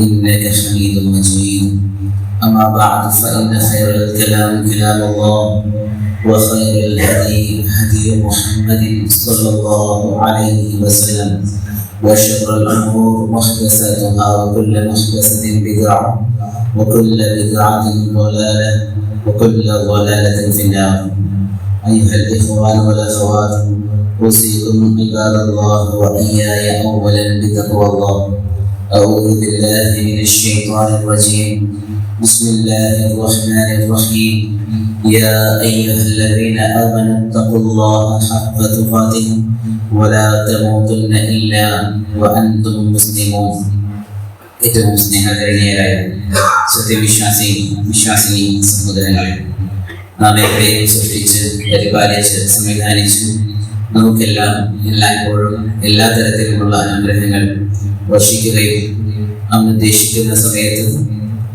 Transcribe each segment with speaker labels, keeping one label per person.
Speaker 1: إنك حميد مجيد. أما بعد فإن خير الكلام كلام الله وخير الهدي هدي محمد صلى الله عليه وسلم وشر الأمور محدثاتها وكل محدثة بدعة وكل بدعة ضلالة وكل ضلالة في النار. أيها الإخوان والأخوات أوصيكم عباد الله وإياي أولا بتقوى الله. أعوذ بالله من الشيطان الرجيم بسم الله الرحمن الرحيم يا أيها الذين آمنوا اتقوا الله حق تقاته ولا تموتن إلا وأنتم مسلمون ഏറ്റവും സ്നേഹകരണീയരായ സത്യവിശ്വാസി വിശ്വാസിനി സഹോദരങ്ങളെ നാം എവിടെയും സൃഷ്ടിച്ച് പരിപാലിച്ച് സംവിധാനിച്ച് നമുക്കെല്ലാം എല്ലായ്പ്പോഴും എല്ലാ തരത്തിലുമുള്ള അനുഗ്രഹങ്ങൾ വർഷിക്കുകയും അവൻ ഉദ്ദേശിക്കുന്ന സമയത്ത്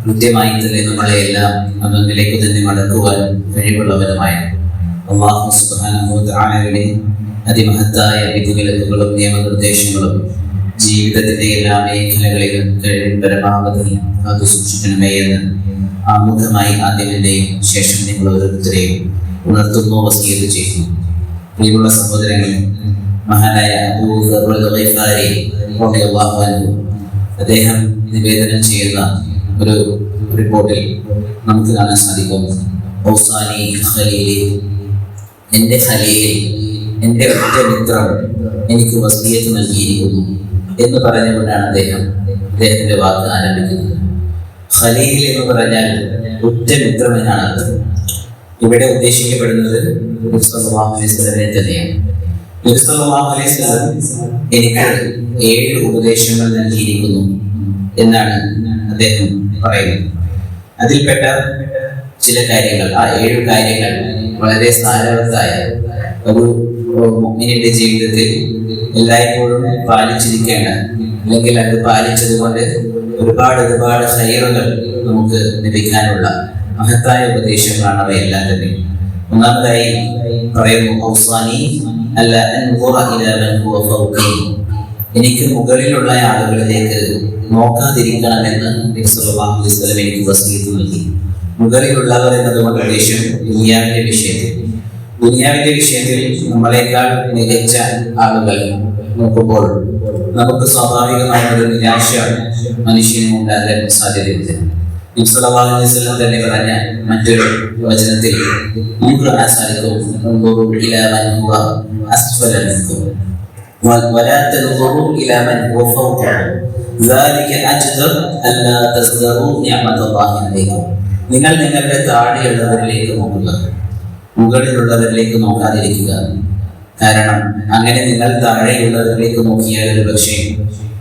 Speaker 1: കൃത്യമായി തന്നെ നമ്മളെ എല്ലാം അവനിലേക്ക് തന്നെ മടക്കുവാൻ കഴിവുള്ളവരുമായ അള്ളാഹു സുബാനുഭവത്താണയുടെ അതിമഹത്തായ വിധിവിലക്കുകളും നിയമനിർദ്ദേശങ്ങളും ജീവിതത്തിന്റെ എല്ലാ മേഖലകളിലും കഴിവും പരമാവധി അത് സൂക്ഷിക്കണമേ എന്ന് ആമുഖമായി ആദ്യമെന്റെയും ശേഷം നിങ്ങൾ ഓരോരുത്തരെയും ഉണർത്തുന്നു വസീത് ചെയ്യുന്നു. പ്രിയമുള്ള സഹോദരങ്ങളെ മഹാനായ അദ്ദേഹം നിവേദനം ചെയ്യുന്ന ഒരു റിപ്പോർട്ടിൽ നമുക്ക് കാണാൻ സാധിക്കും. ഔസാനി ഖലീലി എന്റെ ഖലീൽ എന്റെ ഒറ്റ മിത്രം എനിക്ക് വസീയത്ത് നൽകിയിരിക്കുന്നു എന്ന് പറഞ്ഞുകൊണ്ടാണ് അദ്ദേഹം അദ്ദേഹത്തിന്റെ വാക്ക് ആരംഭിക്കുന്നത്. ഖലീൽ എന്ന് പറഞ്ഞാൽ ഒറ്റ മിത്രം എന്നാണ് ഇവിടെ ഉദ്ദേശിക്കപ്പെടുന്നത് തന്നെയാണ് എനിക്ക് ഏഴ് ഉപദേശങ്ങൾ നൽകിയിരിക്കുന്നു എന്നാണ് അദ്ദേഹം പറയുന്നത്. അതിൽപ്പെട്ട ചില കാര്യങ്ങൾ ആ ഏഴ് കാര്യങ്ങൾ വളരെ സാരവത്തായ ഒരു മുഅ്മിനിന്റെ ജീവിതത്തിൽ എല്ലായ്പ്പോഴും പാലിച്ചിരിക്കേണ്ട അല്ലെങ്കിൽ അത് പാലിച്ചത് കൊണ്ട് ഒരുപാട് ഒരുപാട് ഹൈറുകൾ നമുക്ക് ലഭിക്കാനുള്ള മഹത്തായ ഉപദേശങ്ങളാണ് അവയെല്ലാം തന്നെ ഒന്നാമതായി പറയുന്നു അല്ല എനിക്ക് മുകളിലുള്ള ആളുകളിലേക്ക് നോക്കാതിരിക്കണമെന്ന് എനിക്ക് വസീത്ത് നൽകി. മുകളിലുള്ളവർ എന്നതുകൊണ്ട് ഉദ്ദേശം ദുനിയാവിന്റെ വിഷയത്തിൽ. ദുനിയാവിന്റെ വിഷയത്തിൽ നമ്മളെക്കാൾ മികച്ച ആളുകൾ നോക്കുമ്പോൾ നമുക്ക് സ്വാഭാവികമായ ഒരു നിരാശ മനുഷ്യനും ഉണ്ടാകാൻ സാധ്യതയുണ്ട്. നബി സല്ലല്ലാഹു അലൈഹി വസല്ലം തന്നെ പറഞ്ഞ മറ്റൊരു വചനത്തിൽ നമുക്ക് കാണാൻ സാധിക്കും "ഉൻദുറു ഇലാ മൻ ഹുവ അസ്ഫല മിൻകും ولا تنظروا إلى من هو فوقكم ذلك أجدر ألا تزدروا نعمة الله عليكم നിങ്ങൾ നിങ്ങളുടെ താഴെയുള്ളവരിലേക്ക് നോക്കുക മുകളിലുള്ളവരിലേക്ക് നോക്കാതിരിക്കുക കാരണം അങ്ങനെ നിങ്ങൾ താഴെയുള്ളവരിലേക്ക് നോക്കിയാൽ ഒരു പക്ഷേ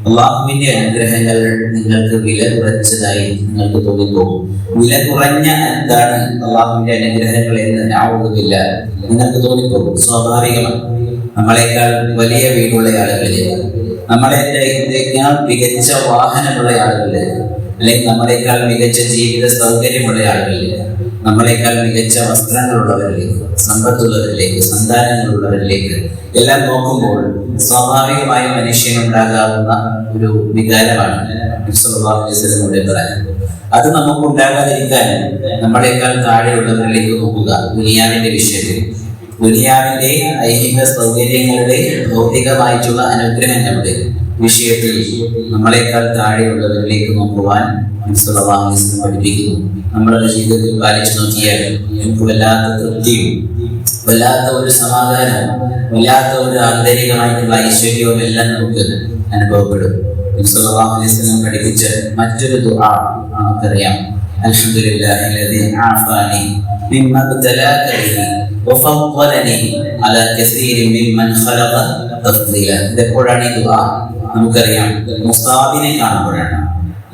Speaker 1: അള്ളാഹുവിന്റെ അനുഗ്രഹങ്ങൾ നിങ്ങൾക്ക് വില കുറച്ചതായി നിങ്ങൾക്ക് തോന്നിപ്പോകും വില കുറഞ്ഞ എന്താണ് അള്ളാഹുവിന്റെ അനുഗ്രഹങ്ങൾ എന്ന് ആവുന്നില്ല നിങ്ങൾക്ക് തോന്നിപ്പോകും സ്വാഭാവികമാണ് നമ്മളെക്കാൾ വലിയ വീടുള്ള ആളുകളിലേക്ക് നമ്മളെക്കാൾ മികച്ച വാഹനമുള്ള ആളുകളിലേക്ക് അല്ലെങ്കിൽ നമ്മളെക്കാൾ മികച്ച ജീവിത സൗകര്യമുള്ള ആളുകളിലേക്ക് നമ്മളെക്കാൾ മികച്ച വസ്ത്രങ്ങളുള്ളവരിലേക്ക് സമ്പത്തുള്ളവരിലേക്ക് സന്താനങ്ങളുള്ളവരിലേക്ക് എല്ലാം നോക്കുമ്പോൾ സ്വാഭാവികമായി മനുഷ്യനുണ്ടാകാവുന്ന ഒരു വികാരമാണ് ഇവിടെ പറയുന്നത്. അത് നമുക്ക് ഉണ്ടാകാതിരിക്കാൻ നമ്മളെക്കാൾ താഴെയുള്ളവരിലേക്ക് നോക്കുക ദുനിയാവിന്റെ വിഷയത്തിൽ. ദുനിയാവിന്റെ ഐഹിക സൗകര്യങ്ങളുടെ ഭൗതികമായിട്ടുള്ള അനുഗ്രഹങ്ങളുടെ വിഷയത്തിൽ നമ്മളെക്കാൾ താഴെയുള്ളവരിലേക്ക് നോക്കുവാൻ പഠിപ്പിക്കുന്നു. നമ്മുടെ ജീവിതത്തിൽ പാലിച്ചു നോക്കിയാൽ നമുക്ക് വല്ലാത്ത തൃപ്തിയും വല്ലാത്ത ഒരു സമാധാനവും വല്ലാത്ത ഒരു ആന്തരികമായിട്ടുള്ള ഐശ്വര്യവും എല്ലാം നമുക്ക് അനുഭവപ്പെടും നബി സല്ലല്ലാഹു അലൈഹി വസല്ലം പഠിപ്പിച്ച മറ്റൊരു ദുആ നമുക്കറിയാം അൽഹംദുലില്ലാഹി الذي عافاني مما ابتلاك به وفضلني على كثير ممن خلق تفضيلا ഇതെപ്പോഴാണ് ഈ ദുആ നമുക്കറിയാം മുസാബിനെ കാണുമ്പോഴാണ്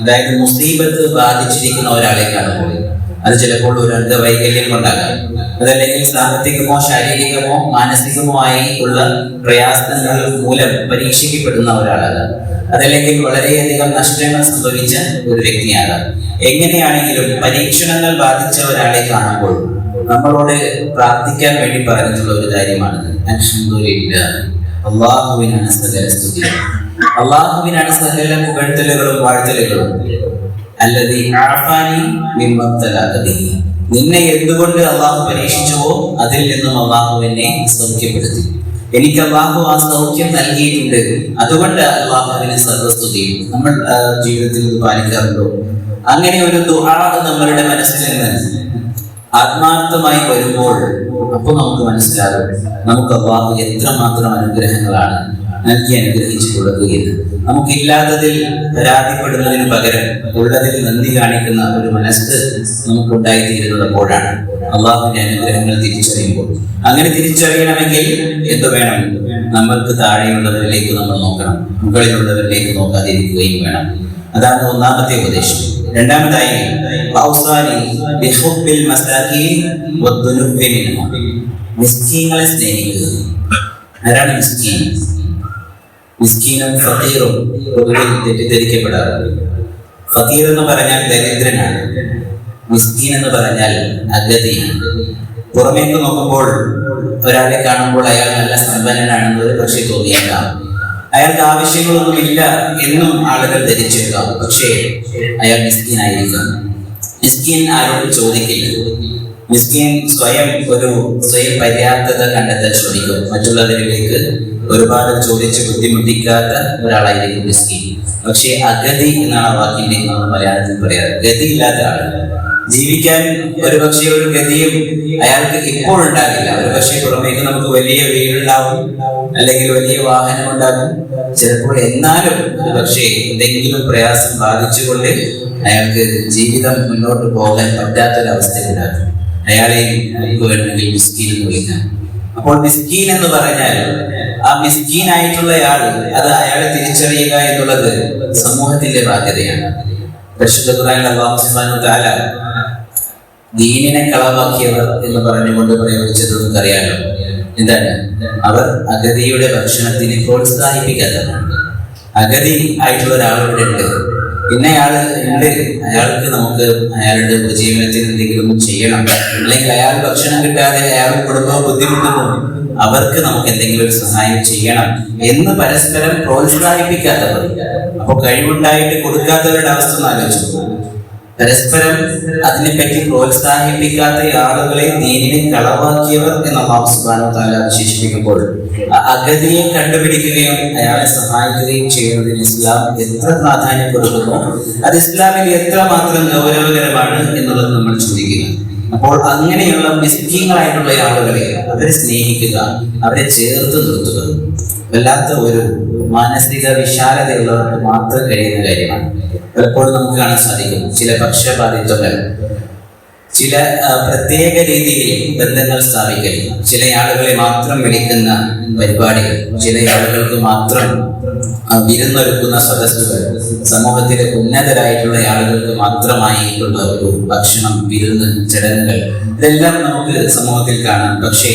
Speaker 1: അതായത് മുസീബത്ത് ബാധിച്ചിരിക്കുന്ന ഒരാളേക്കാണ് കാണുമ്പോൾ അത് ചിലപ്പോൾ ഒരു അംഗവൈകല്യം കൊണ്ടാകാം. അതല്ലെങ്കിൽ സാമ്പത്തികമോ ശാരീരികമോ മാനസികമോ ആയി ഉള്ള പ്രയാസങ്ങൾ മൂലം പരീക്ഷിക്കപ്പെടുന്ന ഒരാളാകാം. അതല്ലെങ്കിൽ വളരെയധികം നഷ്ടങ്ങൾ സംഭവിച്ച ഒരു വ്യക്തിയാകാം. എങ്ങനെയാണെങ്കിലും പരീക്ഷണങ്ങൾ ബാധിച്ച ഒരാളെ കാണുമ്പോൾ നമ്മളോട് പ്രാർത്ഥിക്കാൻ വേണ്ടി പറഞ്ഞിട്ടുള്ള ഒരു കാര്യമാണിത്. അൽഹംദുലില്ലാ അള്ളാഹുവിനാണ് സ്തുതി. അള്ളാഹുവിനാണ് സകല പുകഴ്ത്തലുകളും വാഴ്ത്തലുകളും. അല്ലതി ആഫാനി. നിന്നെ എന്തുകൊണ്ട് അള്ളാഹു പരീക്ഷിച്ചുവോ അതിൽ നിന്നും അള്ളാഹു എന്നെ സൗഖ്യപ്പെടുത്തി. എനിക്ക് അള്ളാഹു ആ സൗഖ്യം നൽകിയിട്ടുണ്ട്. അതുകൊണ്ട് അള്ളാഹുവിന് സർവസ്തുതി നമ്മൾ ജീവിതത്തിൽ പാലിക്കാറുണ്ടോ? അങ്ങനെ ഒരു ദുആ നമ്മളുടെ മനസ്സിൽ നിന്ന് ആത്മാർത്ഥമായി വരുമ്പോൾ അപ്പോൾ നമുക്ക് മനസ്സിലാകും നമുക്ക് അള്ളാഹു എത്രമാത്രം അനുഗ്രഹങ്ങളാണ്. നൽകി അനുഗ്രഹിച്ചിട്ടുള്ളത് എന്ന് നമുക്കില്ലാത്തതിൽ പരാതിപ്പെടുന്നതിന് പകരം ഉള്ളതിൽ നന്ദി കാണിക്കുന്ന ഒരു മനസ്സ് നമുക്കുണ്ടായിത്തീരുന്നത് അപ്പോഴാണ് അള്ളാഹുവിന്റെ അനുഗ്രഹങ്ങൾ തിരിച്ചറിയുമ്പോൾ. അങ്ങനെ തിരിച്ചറിയണമെങ്കിൽ എന്ത് വേണം? നമ്മൾക്ക് താഴെയുള്ളവരിലേക്ക് നമ്മൾ നോക്കണം. മുകളിലുള്ളവരിലേക്ക് നോക്കാതിരിക്കുകയും വേണം. അതാണ് ഒന്നാമത്തെ ഉപദേശം. രണ്ടാമതായി സ്നേഹിക്കുക. ആരാണ് മിസ്കീൻ? മിസ്കീനും ഫക്കീറും പൊതുവെ തെറ്റിദ്ധരിക്കപ്പെടാറുണ്ട്. ഫക്കീർ എന്ന് പറഞ്ഞാൽ ദരിദ്രനാണ്. മിസ്കീൻ എന്ന് പറഞ്ഞാൽ അഗതിയാണ്. പുറമേക്ക് നോക്കുമ്പോൾ ഒരാളെ കാണുമ്പോൾ അയാൾ നല്ല സമ്പന്നനാണെന്ന് ഒരു പക്ഷേ തോന്നിയേക്കാം. അയാൾക്ക് ആവശ്യങ്ങളൊന്നുമില്ല എന്നും ആളുകൾ ധരിച്ചേക്കാം. പക്ഷേ അയാൾ മിസ്കീൻ ആയിരിക്കാം മിസ്കീൻ ആരോടും ചോദിക്കില്ല. മിസ്കീൻ സ്വയം ഒരു സ്വയം പര്യാപ്തത കണ്ടെത്താൻ ശ്രമിക്കും. മറ്റുള്ളവരിലേക്ക് ഒരുപാട് ചോദിച്ച് ബുദ്ധിമുട്ടിക്കാത്ത ഒരാളായിരിക്കും മിസ്കിൻ പക്ഷേ അഗതി എന്നാണ് വാക്കിന്റെ നമ്മൾ മലയാളത്തിൽ പറയാറ്. ഗതിയില്ലാത്ത ആൾ ജീവിക്കാൻ ഒരു പക്ഷേ ഒരു ഗതിയും അയാൾക്ക് ഇപ്പോൾ ഉണ്ടാകില്ല. ഒരു പക്ഷേ പുറമേക്ക് നമുക്ക് വലിയ വീടുണ്ടാവും അല്ലെങ്കിൽ വലിയ വാഹനം ഉണ്ടാകും. ചിലപ്പോൾ എന്നാലും പക്ഷേ എന്തെങ്കിലും പ്രയാസം ബാധിച്ചുകൊണ്ട് അയാൾക്ക് ജീവിതം മുന്നോട്ട് പോകാൻ പറ്റാത്തൊരവസ്ഥ ഉണ്ടാകും. അയാളെ നമുക്ക് മിസ്കീൻ എന്ന് വിളിക്കാം. അപ്പോൾ മിസ്കീൻ എന്ന് പറഞ്ഞാൽ ആ മിസ്കീൻ ആയിട്ടുള്ളയാൾ അത് അയാളെ തിരിച്ചറിയുക എന്നുള്ളത് സമൂഹത്തിന്റെ ബാധ്യതയാണ്. പരിശുദ്ധ ദീനിനെ കളവാക്കിയവർ എന്ന് പറഞ്ഞുകൊണ്ട് പ്രയോഗിച്ചത് നമുക്കറിയാലോ. എന്താണ്? അവർ അഗതിയുടെ ഭക്ഷണത്തിന് പ്രോത്സാഹിപ്പിക്കാത്തവരാണ്. അഗതി ആയിട്ടുള്ള ഒരാളുണ്ട്. ഇന്നയാൾ ഉണ്ട്. അയാൾക്ക് നമുക്ക് അയാളുടെ ഉപജീവനത്തിന് എന്തെങ്കിലും ചെയ്യണം. അല്ലെങ്കിൽ അയാൾ ഭക്ഷണം കിട്ടാതെ അയാൾ കുടുംബം ബുദ്ധിമുട്ടുന്നു അവർക്ക് നമുക്ക് എന്തെങ്കിലും ഒരു സഹായം ചെയ്യണം എന്ന് പരസ്പരം പ്രോത്സാഹിപ്പിക്കാത്തവർ. അപ്പൊ കഴിവുണ്ടായിട്ട് കൊടുക്കാത്തവരുടെ അവസ്ഥ ആലോചിച്ചു. പരസ്പരം അതിനെപ്പറ്റി പ്രോത്സാഹിപ്പിക്കാത്ത ആളുകളെ ദീനിനെ കളവാക്കിയവർ എന്ന് വ തആല വിശേഷിപ്പിക്കുമ്പോൾ അഗതിയെ കണ്ടുപിടിക്കുകയും അയാളെ സഹായിക്കുകയും ചെയ്യുന്നതിന് ഇസ്ലാം എത്ര പ്രാധാന്യം കൊടുക്കുന്നു അത് ഇസ്ലാമിൽ എത്ര മാത്രം ഗൗരവകരമാണ് എന്നുള്ളത് നമ്മൾ ചിന്തിക്കുക അപ്പോൾ അങ്ങനെയുള്ള മിസ്കീങ്ങളായിട്ടുള്ള ആളുകളെ അവരെ സ്നേഹിക്കുക അവരെ ചേർത്ത് നിർത്തുക വല്ലാത്ത ഒരു മാനസിക വിശാലതയുള്ളവർക്ക് മാത്രം കഴിയുന്ന കാര്യമാണ്. പലപ്പോഴും നമുക്ക് കാണാൻ സാധിക്കും ചില പക്ഷപാതിത്വങ്ങൾ ചില പ്രത്യേക രീതിയിൽ ബന്ധങ്ങൾ സ്ഥാപിക്കൽ ചില ആളുകളെ മാത്രം വിളിക്കുന്ന പരിപാടികൾ ചില ആളുകൾക്ക് മാത്രം വിരുന്നൊരുക്കുന്ന സദസ്സുകൾ സമൂഹത്തിലെ ഉന്നതരായിട്ടുള്ള ആളുകൾക്ക് മാത്രമായിട്ടുള്ള ഒരു ഭക്ഷണം വിരുന്ന് ചടങ്ങുകൾ ഇതെല്ലാം നമുക്ക് സമൂഹത്തിൽ കാണാം. പക്ഷേ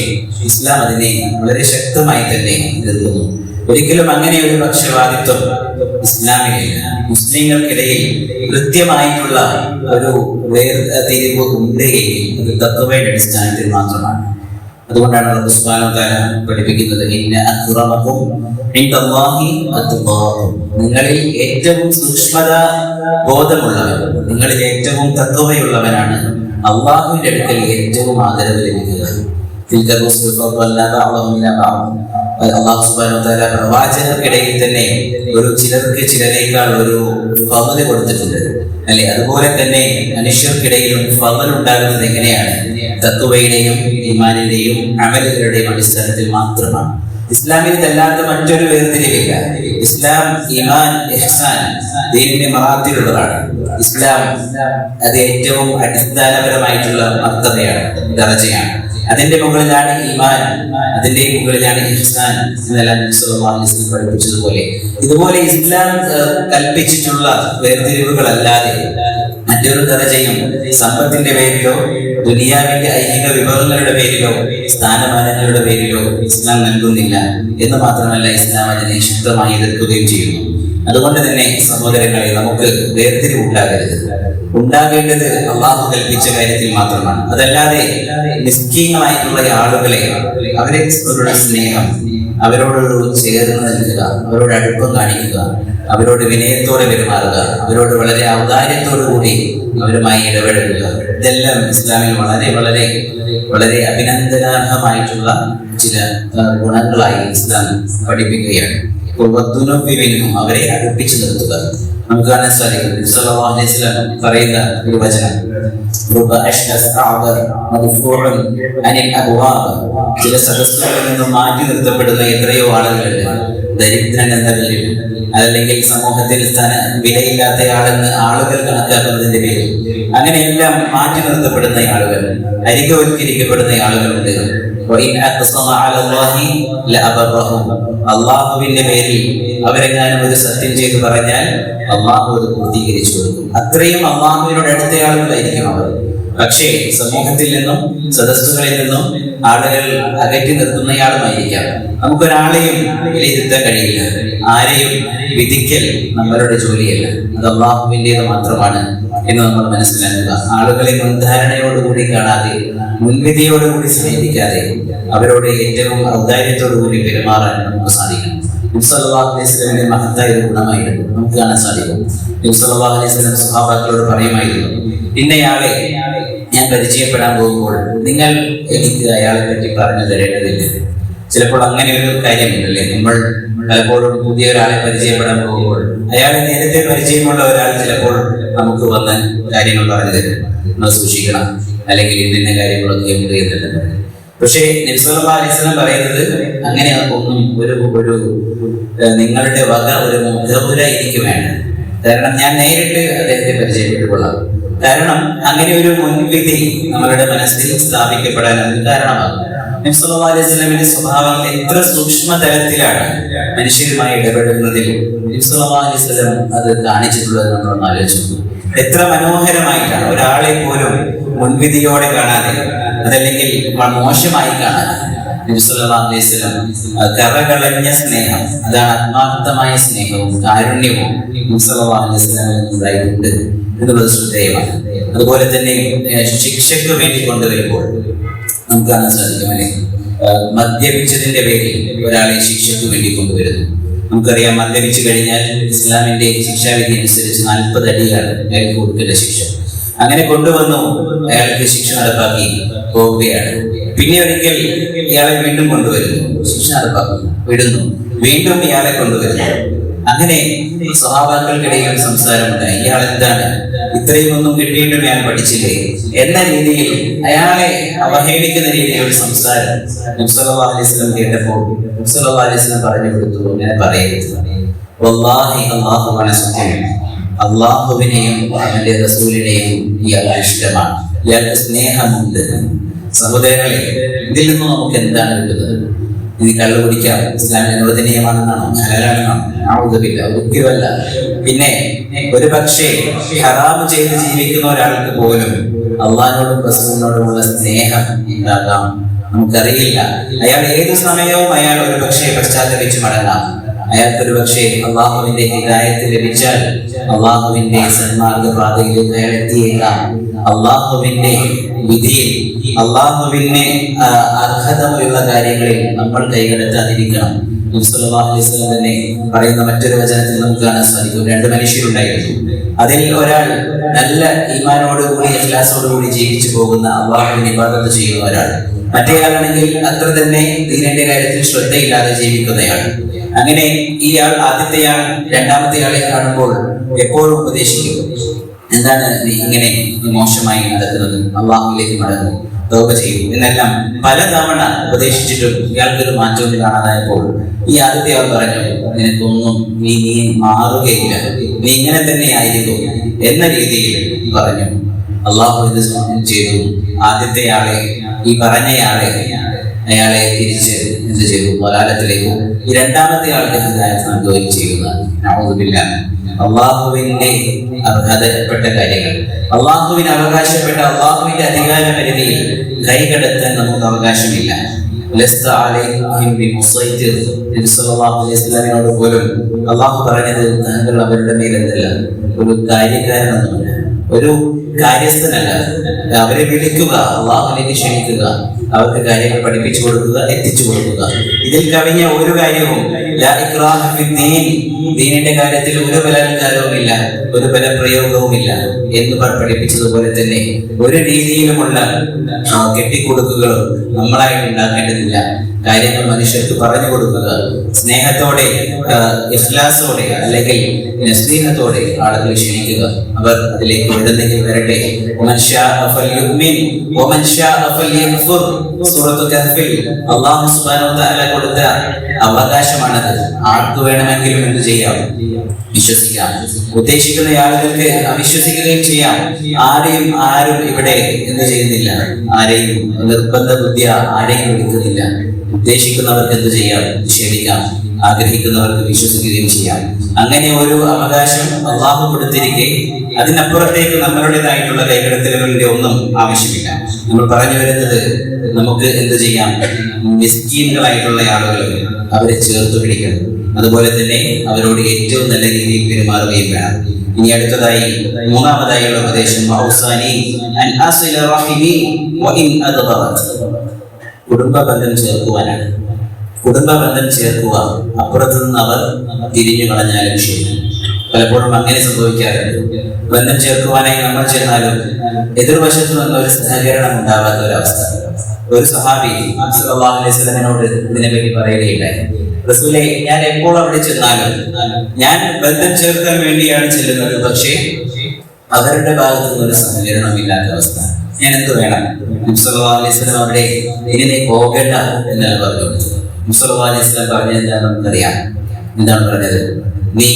Speaker 1: ഇസ്ലാം അതിനെ വളരെ ശക്തമായി തന്നെ എതിർക്കുന്നു. ഒരിക്കലും അങ്ങനെ ഒരു പക്ഷപാതിത്വം ഇസ്ലാമിലില്ല. മുസ്ലിങ്ങൾക്കിടയിൽ കൃത്യമായിട്ടുള്ള ഒരു വേർതിരിവ് ഉണ്ടെങ്കിൽ അത് തത്വയുടെ അടിസ്ഥാനത്തിൽ മാത്രമാണ്. അതുകൊണ്ടാണ് തആല പഠിപ്പിക്കുന്നത് ഇന്ന ഇൻദല്ലാഹി നിങ്ങളിൽ ഏറ്റവും സൂക്ഷ്മത ബോധമുള്ളവൻ നിങ്ങളിൽ ഏറ്റവും തത്വമയുള്ളവനാണ് അള്ളാഹുവിന്റെ അടുക്കൽ ഏറ്റവും ആദരവ് ലഭിക്കുക. അള്ളാഹു പ്രവാചകർക്കിടയിൽ തന്നെ ഒരു ചിലർക്ക് ചിലരേക്കാൾ ഒരു ഫമൽ കൊടുത്തിട്ടുണ്ട്. അല്ലെ? അതുപോലെ തന്നെ മനുഷ്യർക്കിടയിലും ഫമൽ ഉണ്ടാകുന്നത് എങ്ങനെയാണ്? തത്വയുടെയും ഇമാനിയുടെയും അമലുകളുടെയും അടിസ്ഥാനത്തിൽ മാത്രമാണ്. ഇസ്ലാമിൽ ഇതല്ലാത്ത മറ്റൊരു വേർതിരിവില്ല. ഇസ്ലാം ഇമാൻ ഇഹ്സാൻ ദീനിന്റെ മറാത്തിലുള്ളതാണ്. ഇസ്ലാം അത് ഏറ്റവും അടിസ്ഥാനപരമായിട്ടുള്ള മർദ്ദതയാണ് ദർജയാണ് അതിന്റെ മുകളിലാണ് ഈമാൻ അതിന്റെ മുകളിലാണ് ഇഹ്സാൻ എന്നെല്ലാം പഠിപ്പിച്ചതുപോലെ. ഇതുപോലെ ഇസ്ലാം കൽപ്പിച്ചിട്ടുള്ള വേർതിരിവുകളല്ലാതെ മറ്റൊരു ദറജയും സമ്പത്തിന്റെ പേരിലോ ദുനിയാവിന്റെ ഐഹിക വിഭവങ്ങളുടെ പേരിലോ സ്ഥാനമാനങ്ങളുടെ പേരിലോ ഇസ്ലാം നൽകുന്നില്ല എന്ന് മാത്രമല്ല ഇസ്ലാം അതിനെ ശുദ്ധമായി എതിർക്കുകയും ചെയ്യുന്നു. അതുകൊണ്ട് തന്നെ സഹോദരങ്ങളെ നമുക്ക് വേർതിരിവ് ഉണ്ടാകരുത്. ഉണ്ടാകേണ്ടത് അള്ളാഹു കൽപ്പിച്ച കാര്യത്തിൽ മാത്രമാണ്. അതല്ലാതെ നിസ്കീയങ്ങളായിട്ടുള്ള ആളുകളെ അവരെ അവരുടെ സ്നേഹം അവരോടൊരു ചേർന്ന് നിൽക്കുക അവരോട് അടുപ്പം കാണിക്കുക അവരോട് വിനയത്തോടെ പെരുമാറുക അവരോട് വളരെ ഔദാര്യത്തോടു കൂടി അവരുമായി ഇടപെടുക ഇതെല്ലാം ഇസ്ലാമിൽ വളരെ വളരെ വളരെ അഭിനന്ദനാർഹമായിട്ടുള്ള ചില ഗുണങ്ങളായി ഇസ്ലാം പഠിപ്പിക്കുകയാണ്. അവരെ അടുപ്പിച്ചു നിർത്തുക. നമുക്ക് കാണാൻ സാധിക്കും പറയുന്ന ഒരു വചനം. ചില സദസ്സുകളിൽ നിന്ന് മാറ്റി നിർത്തപ്പെടുന്ന എത്രയോ ആളുകളുണ്ട്. ദരിദ്രൻ എന്ന പേരിൽ അതല്ലെങ്കിൽ സമൂഹത്തിൽ തന്നെ വിലയില്ലാത്ത ആളെന്ന് ആളുകൾ കണക്കാക്കുന്നതിന്റെ പേരിൽ. അങ്ങനെയെല്ലാം മാറ്റി നിർത്തപ്പെടുന്ന ആളുകൾ അരികവൽക്കരിക്കപ്പെടുന്ന ആളുകളുണ്ട്. അള്ളാഹുവിന്റെ പേരിൽ അവരെങ്ങാനും ഒരു സത്യം ചെയ്തു പറഞ്ഞാൽ അള്ളാഹു അത് പൂർത്തീകരിച്ചു അത്രയും അള്ളാഹുവിനോട് അടുത്ത ആളുകളായിരിക്കും അവർ. പക്ഷേ സമൂഹത്തിൽ നിന്നും സദസ്സുകളിൽ നിന്നും ആളുകൾ അകറ്റി നിർത്തുന്നയാളുമായിരിക്കാം. നമുക്കൊരാളെയും വിലയിരുത്താൻ കഴിയില്ല. ആരെയും വിധിക്കൽ നമ്മളുടെ ജോലിയല്ല. അത് അള്ളാഹുവിന്റെത് മാത്രമാണ് എന്ന് നമ്മൾ മനസ്സിലാക്കുക. ആളുകളെ മുൻധാരണയോടുകൂടി കാണാതെ മുൻവിധിയോടുകൂടി സമീപിക്കാതെ അവരോട് ഏറ്റവും ഔദാര്യത്തോടുകൂടി പെരുമാറാൻ നമുക്ക് സാധിക്കണം. സ്വലമിന്റെ മഹത്തായ ഒരു ഗുണമായിരുന്നു. നമുക്ക് കാണാൻ സാധിക്കും. നബ്സല്ലാഹു സ്വഭാവത്തിലോട് പറയുമായിരുന്നു ഇന്നയാളെ ഞാൻ പരിചയപ്പെടാൻ പോകുമ്പോൾ നിങ്ങൾ എനിക്ക് അയാളെ പറ്റി പറഞ്ഞു തരേണ്ടതില്ല. ചിലപ്പോൾ അങ്ങനെ ഒരു കാര്യമുണ്ടല്ലേ? നമ്മൾ പലപ്പോഴും പുതിയ ഒരാളെ പരിചയപ്പെടാൻ പോകുമ്പോൾ അയാളെ നേരത്തെ പരിചയമുള്ള ഒരാൾ ചിലപ്പോൾ നമുക്ക് വന്ന് കാര്യങ്ങൾ പറഞ്ഞു തരും. നമ്മൾ സൂക്ഷിക്കണം. അല്ലെങ്കിൽ ഇന്ന കാര്യങ്ങളൊക്കെ ഉണ്ട് പക്ഷേ നബിസ്വല്ലാ അലൈസ്ലം പറയുന്നത് അങ്ങനെ ഒന്നും ഒരു ഒരു നിങ്ങളുടെ വക ഒരു മുഖപുര എനിക്ക് വേണ്ട. കാരണം ഞാൻ നേരിട്ട് അദ്ദേഹത്തെ പരിചയപ്പെട്ടുകൊള്ളാം. കാരണം അങ്ങനെ ഒരു മുൻവിധി നമ്മളുടെ മനസ്സിൽ സ്ഥാപിക്കപ്പെടാൻ അത് കാരണമാകും? നബി സല്ലല്ലാഹു അലൈഹി വസല്ലമയുടെ സ്വഭാവം എത്ര സൂക്ഷ്മ തലത്തിലാണ് മനുഷ്യരുമായി ഇടപെടുന്നതിൽ നബി സല്ലല്ലാഹു അലൈഹി വസല്ലം അത് കാണിച്ചിട്ടുള്ളത് നമ്മൾ ആലോചിച്ചു എത്ര മനോഹരമായിട്ടാണ് ഒരാളെ പോലും മുൻവിധിയോടെ കാണാതെ അതല്ലെങ്കിൽ മോശമായി കാണാതെ നബി സല്ലല്ലാഹു അലൈഹി വസല്ലം ആ, കറകളഞ്ഞ സ്നേഹം അതാണ് ആത്മാർത്ഥമായ സ്നേഹവും കാരുണ്യവും നബി സല്ലല്ലാഹു അലൈഹി വസല്ലമിൽ ഉണ്ടായിട്ടുണ്ട് എന്നുള്ളത് ശ്രദ്ധേയമാണ്. അതുപോലെ തന്നെ ശിക്ഷയ്ക്ക് വേണ്ടി കൊണ്ടുവരുമ്പോൾ നമുക്ക് കാണാൻ സാധിക്കും അല്ലെ? മദ്യപിച്ചതിന്റെ പേരിൽ ഒരാളെ ശിക്ഷയ്ക്ക് വേണ്ടി കൊണ്ടുവരുന്നു. നമുക്കറിയാം മദ്യപിച്ചു കഴിഞ്ഞാൽ ഇസ്ലാമിന്റെ ശിക്ഷാവിധി അനുസരിച്ച് നാൽപ്പത് അടിയാണ് അയാൾക്ക് കൊടുക്കേണ്ട ശിക്ഷ. അങ്ങനെ കൊണ്ടുവന്നു അയാൾക്ക് ശിക്ഷ നടപ്പാക്കി പോവുകയാണ്. പിന്നെ ഒരിക്കൽ ഇയാളെ വീണ്ടും കൊണ്ടുവരുന്നു. ശിക്ഷ നടപ്പാക്കുന്നു വിടുന്നു. വീണ്ടും ഇയാളെ കൊണ്ടുവരുന്നു. അങ്ങനെ സഹാബാക്കൾക്കിടയിൽ സംസാരമുണ്ടായി. ഇയാൾ എന്താണ് ഇത്രയും ഒന്നും കിട്ടിയിട്ടും ഞാൻ പഠിച്ചില്ലേ? എന്ന രീതിയിൽ അയാളെ അവഹേളിക്കുന്ന രീതിയിൽ ഒരു സംസാരം നബ്സല്ലാ അലൈസ്ലം കേട്ടപ്പോൾ നബ്സല്ലാ അലൈസ്ലം പറഞ്ഞു കൊടുത്തു. അങ്ങനെ പറയരുത്. അള്ളാഹുവിനെയും അവന്റെ റസൂലിനെയും ഇയാൾക്ക് ഇഷ്ടമാണ്. ഇയാൾക്ക് സ്നേഹമുണ്ട്. സഹോദരങ്ങളെ ഇതിൽ നിന്ന് നമുക്ക് എന്താണ് കിട്ടുന്നത്? ഇത് കള്ളു കുടിക്കാം ഇസ്ലാമിന് അനുവദനീയമാണെന്നാണോ ഹലാലാണെന്നാണോ ഒരിക്കലുമല്ല പിന്നെ ഒരു പക്ഷേ ഹറാം ചെയ്ത് ജീവിക്കുന്ന ഒരാൾക്ക് പോലും അള്ളാഹിനോടും റസൂലിനോടുമുള്ള സ്നേഹം ഉണ്ടാകാം നമുക്കറിയില്ല. അയാൾ ഏത് സമയവും അയാൾ ഒരു പക്ഷേ പശ്ചാത്തലിച്ച് മടങ്ങാം. അയാൾക്ക് ഒരു പക്ഷേ അള്ളാഹുവിന്റെ ഹിതായത്ത് ലഭിച്ചാൽ അള്ളാഹുവിന്റെ സന്മാർഗ പാതയിലേക്ക് അയാൾ എത്തിയേക്കാം. അള്ളാഹുവിന്റെ വിധിയിൽ അള്ളാഹുവിന്റെ അർഹതമുള്ള കാര്യങ്ങളിൽ നമ്മൾ കൈകടത്താതിരിക്കണം. തന്നെ പറയുന്ന മറ്റൊരു വചനത്തിൽ നമുക്ക് കാണാൻ സാധിക്കും. രണ്ട് മനുഷ്യരുണ്ടായിരുന്നു. അതിൽ ഒരാൾ നല്ല ഈമാനോടുകൂടി അഖിലാസോടുകൂടി ജീവിച്ചു പോകുന്ന അള്ളാഹുവിനെ ഇബാദത്ത് ചെയ്യുന്ന ഒരാൾ. മറ്റേയാളാണെങ്കിൽ അത്ര തന്നെ ദീനന്റെ കാര്യത്തിൽ ശ്രദ്ധയില്ലാതെ ജീവിക്കുന്നയാൾ. അങ്ങനെ ആൾ ആദ്യത്തെയാൾ രണ്ടാമത്തെ ആളെ കാണുമ്പോൾ എപ്പോഴും ഉപദേശിക്കും. എന്താണ് നീ ഇങ്ങനെ മോശമായി നടക്കുന്നത്? അള്ളാഹുലേക്ക് മടങ്ങും തോപ ചെയ്യും എന്നെല്ലാം പലതവണ ഉപദേശിച്ചിട്ടും ഇയാൾക്കൊരു മാറ്റവും കാണാതായപ്പോൾ ഈ ആദ്യത്തെ അവർ പറഞ്ഞു നിനക്കൊന്നും നീ നീ മാറുകയില്ല. നീ ഇങ്ങനെ തന്നെ ആയിരിക്കും എന്ന രീതിയിൽ പറഞ്ഞു. അള്ളാഹു ഇത് ചെയ്തു. ആദ്യത്തെ ആളെ ഈ പറഞ്ഞയാളെ അയാളെ തിരിച്ച് എന്ത് ചെയ്തു? വലാലത്തിലേക്ക് ഈ രണ്ടാമത്തെ ആൾക്ക് ഹിദായത്ത് നൽകുകയും ചെയ്യുന്നതാണ് അള്ളാഹുവിന്റെ അർഹതപ്പെട്ട കാര്യങ്ങൾ. അള്ളാഹുവിന് അവകാശപ്പെട്ട അള്ളാഹുവിന്റെ അധികാര പരിധിയിൽ കൈകടത്താൻ നമുക്ക് അവകാശമില്ല. വസല്ലമയോട് പോലും അള്ളാഹു പറഞ്ഞത് താങ്കൾ അവരുടെ മേൽ എന്തല്ല ഒരു കാര്യക്കാരനൊന്നുമില്ല. ഒരു കാര്യസ്ഥനല്ല. അവരെ വിളിക്കുക അള്ളാഹുലേക്ക് ക്ഷണിക്കുക അവർക്ക് കാര്യങ്ങൾ പഠിപ്പിച്ചു കൊടുക്കുക എത്തിച്ചു കൊടുക്കുക. ഇതിൽ കവിഞ്ഞ ഒരു കാര്യവും. ദീനിന്റെ കാര്യത്തിൽ ഒരു ബലാത്കാരവുമില്ല ഒരു ബലപ്രയോഗവുമില്ല എന്ന് പഠിപ്പിച്ചതുപോലെ തന്നെ ഒരു രീതിയിലുമുള്ള കെട്ടിക്കൊടുക്കുകളും നമ്മളായിട്ട് ഉണ്ടാക്കേണ്ടതില്ല. കാര്യങ്ങൾ മനുഷ്യർക്ക് പറഞ്ഞു കൊടുക്കുന്നത് സ്നേഹത്തോടെ ഇഖ്ലാസോടെ അല്ലെങ്കിൽ സ്നേഹത്തോടെ ആളുകൾ ക്ഷണിക്കുക. അവർ അതിലേക്ക് വരുന്നെങ്കിൽ വരട്ടെ. തആല കൊടുത്ത അവകാശമാണത്. ആർക്ക് വേണമെങ്കിലും എന്ത് ചെയ്യാം? വിശ്വസിക്കാം. ഉദ്ദേശിക്കുന്ന ആളുകൾക്ക് അവിശ്വസിക്കുകയും ചെയ്യാം. ആരെയും ആരും ഇവിടെ എന്ത് ചെയ്യുന്നില്ല. ആരെയും നിർബന്ധ ബുദ്ധിയ ആരെയും എടുക്കുന്നില്ല ഉദ്ദേശിക്കുന്നവർക്ക് എന്ത് ചെയ്യാം? നിഷേധിക്കാം. ആഗ്രഹിക്കുന്നവർക്ക് വിശ്വസിക്കുകയും ചെയ്യാം. അങ്ങനെ ഒരു അവകാശം അള്ളാഹു കൊടുത്തിരിക്കെ അതിനപ്പുറത്തേക്ക് നമ്മളുടേതായിട്ടുള്ള കൈകടത്തലുകളുടെ ഒന്നും ആവശ്യമില്ല. നമ്മൾ പറഞ്ഞു വരുന്നത് നമുക്ക് എന്ത് ചെയ്യാം? മിസ്കീനുകളായിട്ടുള്ള ആളുകൾ അവരെ ചേർത്ത് പിടിക്കണം. അതുപോലെ തന്നെ അവരോട് ഏറ്റവും നല്ല രീതിയിൽ പെരുമാറുകയും വേണം. ഇനി അടുത്തതായി മൂന്നാമതായുള്ള ഉപദേശം കുടുംബ ബന്ധം ചേർക്കുവാനാണ്. കുടുംബ ബന്ധം ചേർക്കുക അപ്പുറത്തു നിന്ന് അവർ തിരിഞ്ഞു കളഞ്ഞാലും ശരി. പലപ്പോഴും അങ്ങനെ സംഭവിക്കാറുണ്ട്. ബന്ധം ചേർക്കുവാനായി നമ്മൾ ചെന്നാലും എതിർവശത്ത് നിന്ന് ഒരു സഹകരണം ഉണ്ടാവാത്ത ഒരവസ്ഥ. ഒരു സഹാബി സല്ലല്ലാഹു അലൈഹി വസല്ലമയോട് ഇതിനെപ്പറ്റി പറയുകയുണ്ടായി. റസൂലെ ഞാൻ എപ്പോൾ അവിടെ ചെന്നാലും ഞാൻ ബന്ധം ചേർക്കാൻ വേണ്ടിയാണ് ചെല്ലുന്നത്. പക്ഷേ അവരുടെ ഭാഗത്തുനിന്ന് ഒരു സഹകരണം ഇല്ലാത്ത അവസ്ഥ. ഞാൻ എന്ത് വേണം സ്വലം അവിടെ ഇനി നീ പോകേണ്ട എന്നാണ് പറഞ്ഞു സ്വലം പറഞ്ഞത് എന്താണെന്ന് നമുക്കറിയാം. എന്താണ് പറഞ്ഞത്? നീ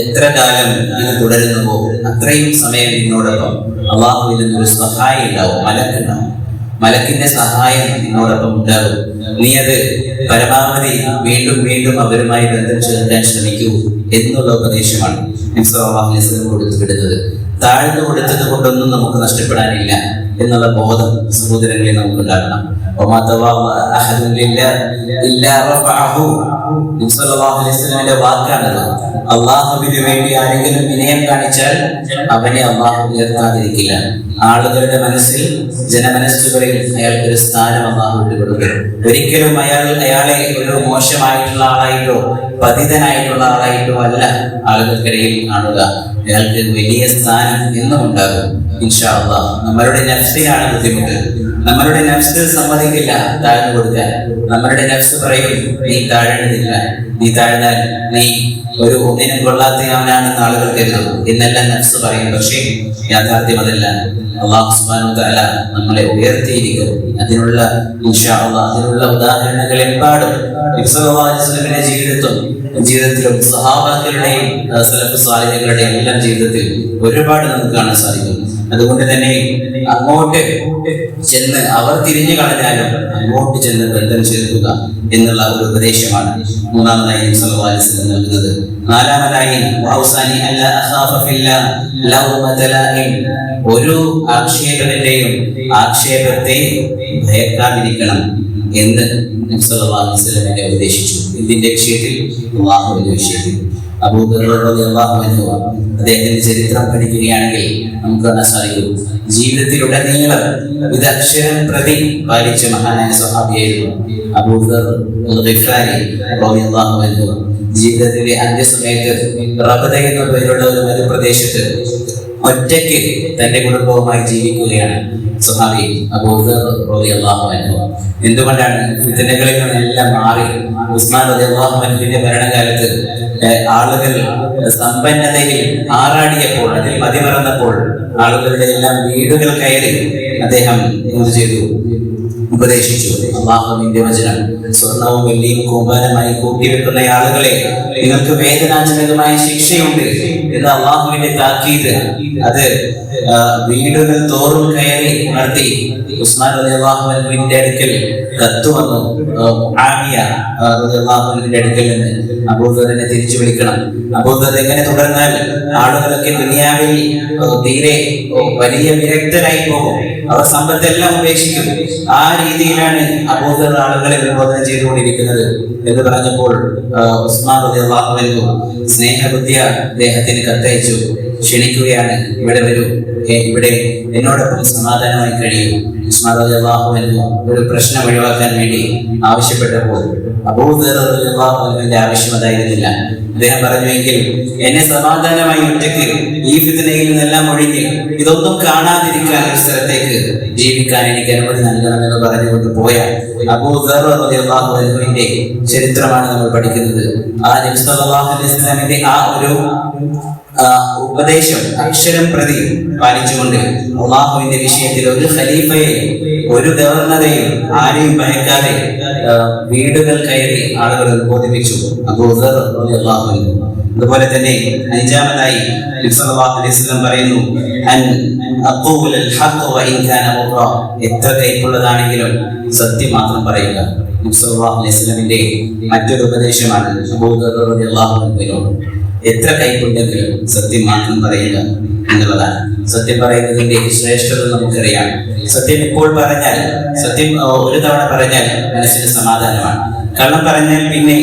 Speaker 1: എത്ര കാലം ഇത് തുടരുന്നുവോ അത്രയും സമയം നിന്നോടൊപ്പം അള്ളാഹുവിൽ നിന്നൊരു സഹായം ഉണ്ടാവും. മലക്കുണ്ടാവും. മലക്കിന്റെ സഹായം നിന്നോടൊപ്പം ഉണ്ടാകും നീ അത് പരമാവധി വീണ്ടും വീണ്ടും അവരുമായി ബന്ധം ചേർക്കാൻ ശ്രമിക്കൂ എന്നുള്ള ഉപദേശമാണ് കൊടുത്തു വിടുന്നത് താഴ്ന്നു കൊടുത്തത് കൊണ്ടൊന്നും നമുക്ക് നഷ്ടപ്പെടാനില്ല. എന്നുള്ള ബോധം സഹോദരങ്ങളെ നമുക്ക് ഉണ്ടാക്കണം ആരെങ്കിലും വിനയം കാണിച്ചാൽ അവനെ അള്ളാഹു ഉയർത്താതിരിക്കില്ല. ആളുകളുടെ മനസ്സിൽ ജനമനസ്സുകളിൽ അയാൾക്ക് ഒരു സ്ഥാനം അള്ളാഹു വിട്ടുകൊടുക്കും ഒരിക്കലും അയാൾ അയാളെ ഒരു മോശമായിട്ടുള്ള ആളായിട്ടോ പതിതനായിട്ടുള്ള ആളായിട്ടോ അല്ല ആളുകൾക്കിടയിൽ കാണുക. അയാൾക്ക് വലിയ സ്ഥാനം എന്നും ഉണ്ടാകും. ഇൻഷാ അള്ളാഹ് നമ്മളുടെ നഫ്സിനാണ് ബുദ്ധിമുട്ട്. നമ്മളുടെ നഫ്സ് സമ്മതിക്കില്ല. താഴ്ന്നു കൊടുക്കാൻ. നമ്മളുടെ നഫ്സ് പറയും നീ താഴേണ്ടതില്ല നീ താഴ്ന്നാൽ നീ ഒരു ഒന്നിനും കൊള്ളാത്തവനാണെന്ന് ആളുകൾ കരുതും. എന്നെല്ലാം നഫ്സ് പറയും. പക്ഷേ യാഥാർത്ഥ്യം അതല്ല അള്ളാഹു നമ്മളെ ഉയർത്തിയിരിക്കും. അതിനുള്ള ഇൻഷാ അള്ളാഹ് അതിനുള്ള ഉദാഹരണങ്ങൾ എമ്പാടും ജീവിതത്തും ജീവിതത്തിലും സഹാബാക്കളുടെയും സലഫ് സാലിഹ്യങ്ങളുടെയും എല്ലാം ജീവിതത്തിൽ ഒരുപാട് നമുക്ക് കാണാൻ സാധിക്കും. അതുകൊണ്ട് തന്നെ അങ്ങോട്ട് ചെന്ന് അവർ തിരിഞ്ഞു കളഞ്ഞാലും അങ്ങോട്ട് ചെന്ന് ബന്ധം ചേർക്കുക എന്നുള്ള ഒരു ഉപദേശമാണ് മൂന്നാമതായി വസല്ലം നൽകുന്നത് നാലാമതായി. ഒരു ആക്ഷേപകന്റെയും ആക്ഷേപത്തെ ഭയക്കാതിരിക്കണം എന്ന് നബി സല്ലല്ലാഹു അലൈഹി വസല്ലം ഉപദേശിച്ചു ഇതിന്റെ വിഷയത്തിൽ വാഹുവിന്റെ വിഷയത്തിൽ അൻഹു അദ്ദേഹത്തിന്റെ ചരിത്രം പഠിക്കുകയാണെങ്കിൽ നമുക്ക് കാണാൻ സാധിക്കും. ജീവിതത്തിലുടനീളം ഇത് അക്ഷരം പ്രതി പാലിച്ച മഹാനായ സ്വഹാബിയായിരുന്നു അബൂദർ ജീവിതത്തിലെ അന്ത്യസമയത്ത് റബദ എന്ന പേരുള്ള ഒരു മരുപ്രദേശത്ത് ഒറ്റയ്ക്ക് തന്റെ കുടുംബവുമായി ജീവിക്കുകയാണ് സ്വഭാവി അബൂദർ റളിയല്ലാഹു അൻഹു. എന്തുകൊണ്ടാണ് ഫിത്തനകളിൽ നിന്നെല്ലാം മാറി ഉസ്മാൻ അൻഹുവിന്റെ ഭരണകാലത്ത് ആളുകൾ സമ്പന്നതയിൽ ആറാടിയപ്പോൾ അതിൽ മതിമറന്നപ്പോൾ ആളുകളുടെ എല്ലാം വീടുകൾ കയറി അദ്ദേഹം എന്ത് ചെയ്തു? ഉപദേശിച്ചു. അള്ളാഹുവിന്റെ വചനം. സ്വർണവും വെള്ളിയും കൂമ്പാരമായി കൂട്ടിവെക്കുന്ന ആളുകളെ നിങ്ങൾക്ക് വേദനാജനകമായ ശിക്ഷയുണ്ട്. എന്ന് അള്ളാഹുവിന്റെ താക്കീത്. അത് വീടുകൾ തോറും കയറി ഉണർത്തി ഉസ്മാൻ റളിയല്ലാഹുവിന്റെ അടുക്കൽ കത്ത് വന്നു. ആമിയ മുആവിയ അടുക്കൽ നിന്ന് അബൂദറിനെ തിരിച്ചു വിളിക്കണം. അബൂദർ എങ്ങനെ തുടർന്നാൽ ആളുകളൊക്കെ ദുനിയാവിൽ തീരെ വലിയ വിരക്തരായി പോകും. അവർ സമ്പത്തെല്ലാം ഉപേക്ഷിക്കും. ആ രീതിയിലാണ് അബൂദർ ആളുകളെ വിമോചനം ചെയ്തുകൊണ്ടിരിക്കുന്നത് എന്ന് പറഞ്ഞപ്പോൾ ഉസ്മാൻ അള്ളാഹു സ്നേഹബുദ്ധിയ അദ്ദേഹത്തിന് കത്തയച്ചു. ക്ഷണിക്കുകയാണ് ഇവിടെ വരൂ. ഇവിടെ എന്നോടൊപ്പം സമാധാനമായി കഴിയും. ഉസ്മാൻ അള്ളാഹു ഒരു പ്രശ്നം ഒഴിവാക്കാൻ വേണ്ടി ആവശ്യപ്പെട്ടപ്പോൾ അൻഹുവിന്റെ ആവശ്യം അതായിരുന്നില്ല. അദ്ദേഹം പറഞ്ഞുവെങ്കിൽ എന്നെ സമാധാനമായി ഒറ്റയ്ക്ക് ഈ ഫിത്തനയിൽ നിന്നെല്ലാം ഒഴിഞ്ഞ് ഇതൊന്നും കാണാതിരിക്കാൻ ഒരു സ്ഥലത്തേക്ക് ജീവിക്കാൻ എനിക്ക് അനുമതി നൽകണമെന്ന് പറഞ്ഞുകൊണ്ട് പോയ അബൂദർ ചരിത്രമാണ് നമ്മൾ പഠിക്കുന്നത്. ആ നബി ആ ഒരു ഉപദേശം അക്ഷരം പ്രതി പാലിച്ചുകൊണ്ട് അള്ളാഹുവിന്റെ വിഷയത്തിൽ ഒരു ഖലീഫയെ ഒരു ഗവർണറെയും ആരെയും ഭയക്കാതെ വീടുകൾ കയറി ആളുകൾ ബോധിപ്പിച്ചു. അബൂദർ അൻഹു. അതുപോലെ തന്നെ അഞ്ചാമതായി പറയുന്നു എത്ര കയ്പുള്ളതാണെങ്കിലും സത്യം മാത്രം പറയുക. നബി സല്ലല്ലാഹു അലൈഹി വസല്ലമിന്റെ മറ്റൊരു ഉപദേശമാണ് അബൂദർ അൻഹുവിനോട്. എത്ര കൈക്കൊണ്ടെങ്കിലും സത്യം മാത്രം പറയുക എന്നുള്ളതാണ്. സത്യം പറയുന്നതിന്റെ ശ്രേഷ്ഠത നമുക്കറിയാം. സത്യം ഇപ്പോൾ പറഞ്ഞാൽ സത്യം ഒരു തവണ പറഞ്ഞാൽ മനസ്സിന് സമാധാനമാണ്. കള്ളം പറഞ്ഞാൽ പിന്നെ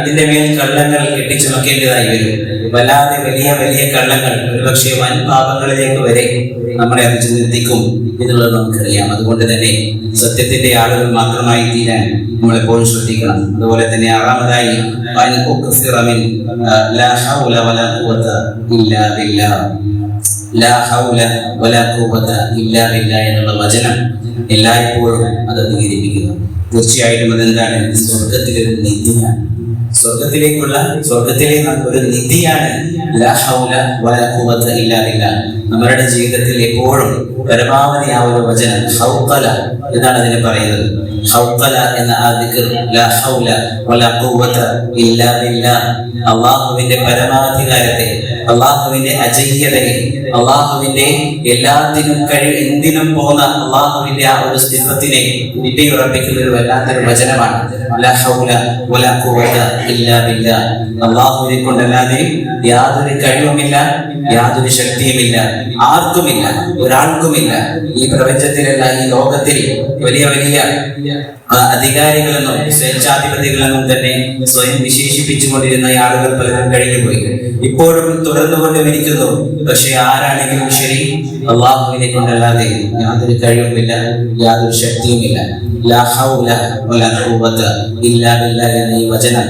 Speaker 1: അതിന്റെ മേൽ കള്ളങ്ങൾ കെട്ടിച്ചുമക്കേണ്ടതായി വരും. വല്ലാതെ വലിയ വലിയ കള്ളങ്ങൾ ഒരുപക്ഷെ വൻ പാപങ്ങളിലേക്ക് വരെ നമ്മളെ അത് ചിന്തിക്കും എന്നുള്ളത് നമുക്കറിയാം. അതുകൊണ്ട് തന്നെ സത്യത്തിന്റെ ആളുകൾ മാത്രമായി തീരാൻ നമ്മൾ എപ്പോഴും ശ്രദ്ധിക്കണം. അതുപോലെ തന്നെ ആറാമതായി വൻ ഉക്സിറ മിൻ, ലാ വലാ ഖുവത ഇല്ലാ ബില്ലാഹ്. ലാ ഹൗല വലാ ഇല്ലാ എന്നുള്ള വചനം എല്ലായ്പ്പോഴും അത് അധികരിപ്പിക്കുന്നു തീർച്ചയായിട്ടും അതെന്താണ് സ്വർഗത്തിലൊരു നിധിയാണ് സ്വർഗത്തിലേക്കുള്ള സ്വർഗത്തിലെ ഒരു നിധിയാണ് ലാ ഹൗല വലാ ഇല്ലാ. നമ്മളുടെ ജീവിതത്തിൽ എപ്പോഴും പരമാവധി ആ ഒരു വചനം ഹൗത്തല എന്നാണ് അതിനെ പറയുന്നത് ഹൗത്തല എന്ന ആ ദിക്ർ ലാ ഹൗല വലാ. അള്ളാഹുവിന്റെ പരമാധികാരത്തെ അള്ളാഹുവിന്റെ അജയ്യതയെ അള്ളാഹുവിന്റെ എല്ലാത്തിനും കഴിവ് എന്തിനും പോകുന്ന അള്ളാഹുവിന്റെ ആ ഒരു സ്ഥിരത്തിനെ ഉറപ്പിക്കുന്ന ഒരു വല്ലാത്തൊരു വചനമാണ്. അള്ളാഹുവിനെ കൊണ്ടല്ലാതെ യാതൊരു കഴിവുമില്ല യാതൊരു ശക്തിയുമില്ല ആർക്കുമില്ല ഒരാൾക്കുമില്ല. ഈ പ്രപഞ്ചത്തിലല്ല ഈ ലോകത്തിൽ വലിയ വലിയ അധികാരികളെന്നും സ്വേച്ഛാധിപതികളെന്നും തന്നെ സ്വയം വിശേഷിപ്പിച്ചുകൊണ്ടിരുന്ന ആളുകൾ പലരും കഴിഞ്ഞുപോയി. ഇപ്പോഴും തുടർന്നുകൊണ്ടിരിക്കുന്നു പക്ഷെ ആരാണെങ്കിലും ശരി അള്ളാഹുവിനെ കൊണ്ടല്ലാതെ യാതൊരു കഴിവുമില്ല യാതൊരു ശക്തിയുമില്ല. വചനം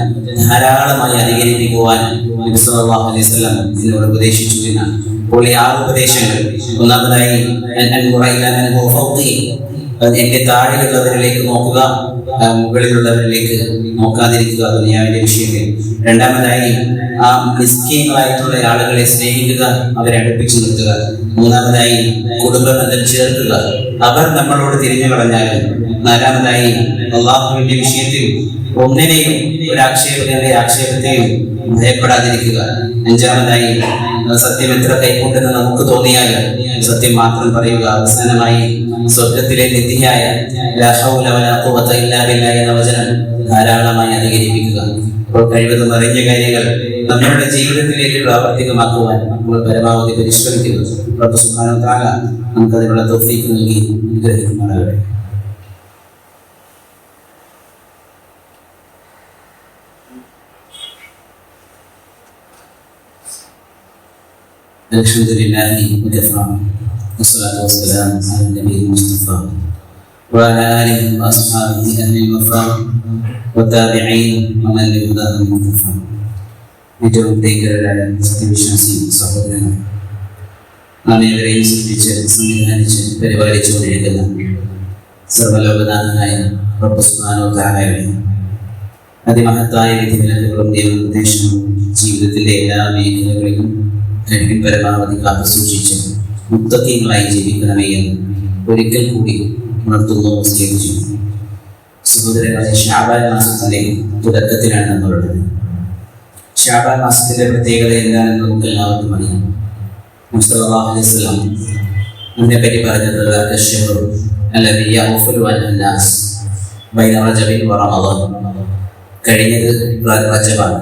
Speaker 1: ധാരാളമായി അധികരിപ്പിക്കുവാൻ എന്നോട് ഉപദേശിച്ചു എന്നാണ് അപ്പോൾ ഈ ആറ് ഉപദേശങ്ങൾ. ഒന്നാമതായി എന്റെ താഴെയുള്ളവരിലേക്ക് നോക്കുക മുകളിലുള്ളവരിലേക്ക് നോക്കാതിരിക്കുക ദുനിയാവിന്റെ വിഷയത്തിൽ രണ്ടാമതായി ആ മിസ്കീങ്ങളായിട്ടുള്ള ആളുകളെ സ്നേഹിക്കുക അവരെ അടുപ്പിച്ചു നിർത്തുക. മൂന്നാമതായി കുടുംബ ബന്ധം ചേർക്കുക. അവർ നമ്മളോട് തിരിഞ്ഞു കളഞ്ഞാൽ നാലാമതായി അള്ളാഹുവിന്റെ വിഷയത്തിൽ ഒന്നിനെയും ഒരു ആക്ഷേപത്തെയും ഭയപ്പെടാതിരിക്കുക. അഞ്ചാമതായി സത്യം എത്ര കൈക്കൊണ്ടെന്ന് നമുക്ക് തോന്നിയാൽ സത്യം മാത്രം പറയുക. അവസാനമായി സ്വർഗത്തിലെ നിധിയായ എന്ന വചനം ധാരാളമായി അധികരിപ്പിക്കുക. കഴിവതും അറിഞ്ഞ കാര്യങ്ങൾ നമ്മുടെ ജീവിതത്തിലേക്ക് പ്രാവർത്തികമാക്കുവാൻ നമ്മൾ പരമാവധി പരിശ്രമിക്കുന്നു റബ്ബ് സുബ്ഹാനഹു വ തആല നമുക്ക് അതിനുള്ള തൗഫീഖ് നൽകി അനുഗ്രഹിക്കുമാറാകട്ടെ الحمد لله وكفى والصلاة والسلام على النبي المصطفى وعلى آله وأصحابه أهل الوفاء والتابعين ومن بهداهم مقتفى ഏറ്റവും പ്രിയങ്കരായ സത്യവിശ്വാസി സഹോദരങ്ങൾ നാം ഏവരെയും സൃഷ്ടിച്ച് സംവിധാനിച്ച് പരിപാലിച്ചുകൊണ്ടിരിക്കുന്ന സർവലോകനാഥനായ റബ്ബുസ്മാനോ താരയുടെ അതിമഹത്തായ വിധിവിലക്കുകളും നിയമനിർദ്ദേശങ്ങളും ജീവിതത്തിലെ എല്ലാ മേഖലകളിലും കഴിവിൻ പരമാവധി കാത്തു സൂക്ഷിച്ച് മുക്തീയങ്ങളായി ജീവിക്കണമേ എന്ന് ഒരിക്കൽ കൂടി ഉണർത്തുകയോ സ്വീകരിച്ചു സഹോദരങ്ങളെ ഷാബാൻ മാസത്തിലെ തുടക്കത്തിലാണ് നമ്മളുള്ളത് ഷാബാൻ മാസത്തിന്റെ പ്രത്യേകത എന്താണെന്ന് നമുക്ക് എല്ലാവർക്കും അറിയാം. മുസ്തഫ അലൈഹിസ്ലാം അതിനെപ്പറ്റി പറഞ്ഞത് അഷ്യഹുർ അലബിയ അന്നാസ് ബൈന റജബിൻ റമദാൻ കഴിഞ്ഞത് റജബാണ്